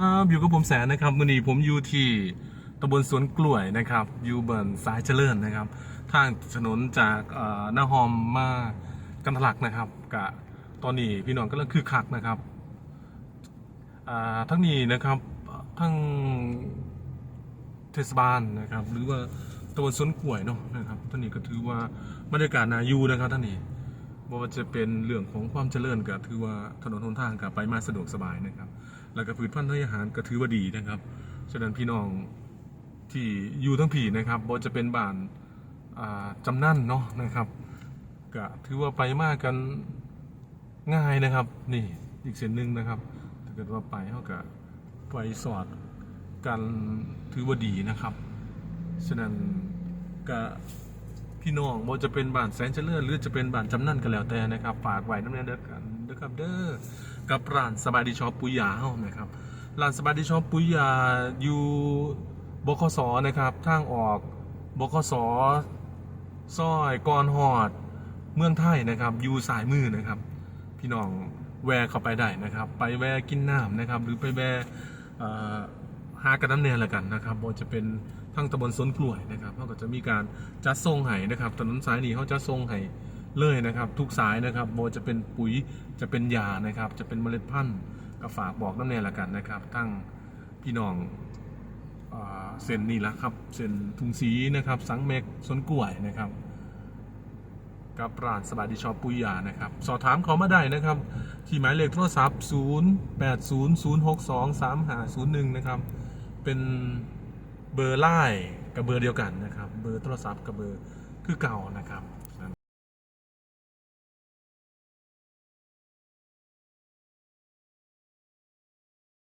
ครับอยู่กับผมแสนนะครับวันนี้ผมอยู่ที่ตำบลสวนกล้วยนะครับ อยู่เบิร์นสายเจริญนะครับ ทางถนนจากหน้าหอมมากันทะลักนะครับกะตอนนี้พี่น้องกำลังคึกคักนะครับอ่าทั้งนี้นะครับทั้งเทศบาลนะครับ หรือว่าตำบลสวนกล้วยเนาะนะครับท่านนี้ก็ถือว่าบรรยากาศนายูนะครับท่านนี้บว่าจะเป็นเรื่องของความเจริญก็ถือว่าถนนหนทางก็ไปมาสะดวกสบายนะครับ แล้วก็พืชพันธุ์ทอาหารก็ถือว่าดีนะครับฉะนั้นพี่น้องที่อยู่ทั้งผีนะครับบ่จะเป็นบ้านจำนั่นเนาะนะครับก็ถือว่าไปมากกันง่ายนะครับ นี่อีกเส้นหนึ่งนะครับ ถ้าเกิดว่าไปเขาก็ไปสอดกันถือว่าดีนะครับ ฉะนั้นก็พี่น้องบ่จะเป็นบ้านแสนเจริญหรือจะเป็นบ้านจำนั่นก็แล้วแต่นะครับ ฝากไว้น้ำเนียเด้อกันเด้อครับเด้อ กับร้านสบายดีช็อปปุยยาเฮานะครับร้านสบายดีช็อปปุยยาอยู่บคสนะครับทางออกบคสซอยกอนหอด เมืองไทยนะครับอยู่สายมือนะครับ พี่น้องแวะเข้าไปได้นะครับ ไปแวะกินน้ำนะครับ หรือไปแวะหากันน้ำเนียนละกันนะครับบ่จะเป็นทางตำบลสวนกล้วยนะครับเขาก็จะมีการจัดทรงไห้นะครับถนนสายนี้เขาจะทรงไห้ เลยนะครับ ทุกสายนะครับโบจะเป็นปุ๋ยจะเป็นยานะครับ จะเป็นเมล็ดพันธุ์ก็ฝากบอกน้ำเนียละกันนะครับทั้งพี่น้องเส้นนี่ละครับเส้นทุงสีนะครับ สังเมกสนกล้วยนะครับกับร้านสบายดีช็อปปุยยานะครับ สอบถามเขามาได้นะครับ ที่หมายเลขโทรศัพท์ 0 8 0 0 6 2 3 5 0 1 นะครับ เป็นเบอร์ไลน์กับเบอร์เดียวกันนะครับ เบอร์โทรศัพท์กับเบอร์คือเก่านะครับ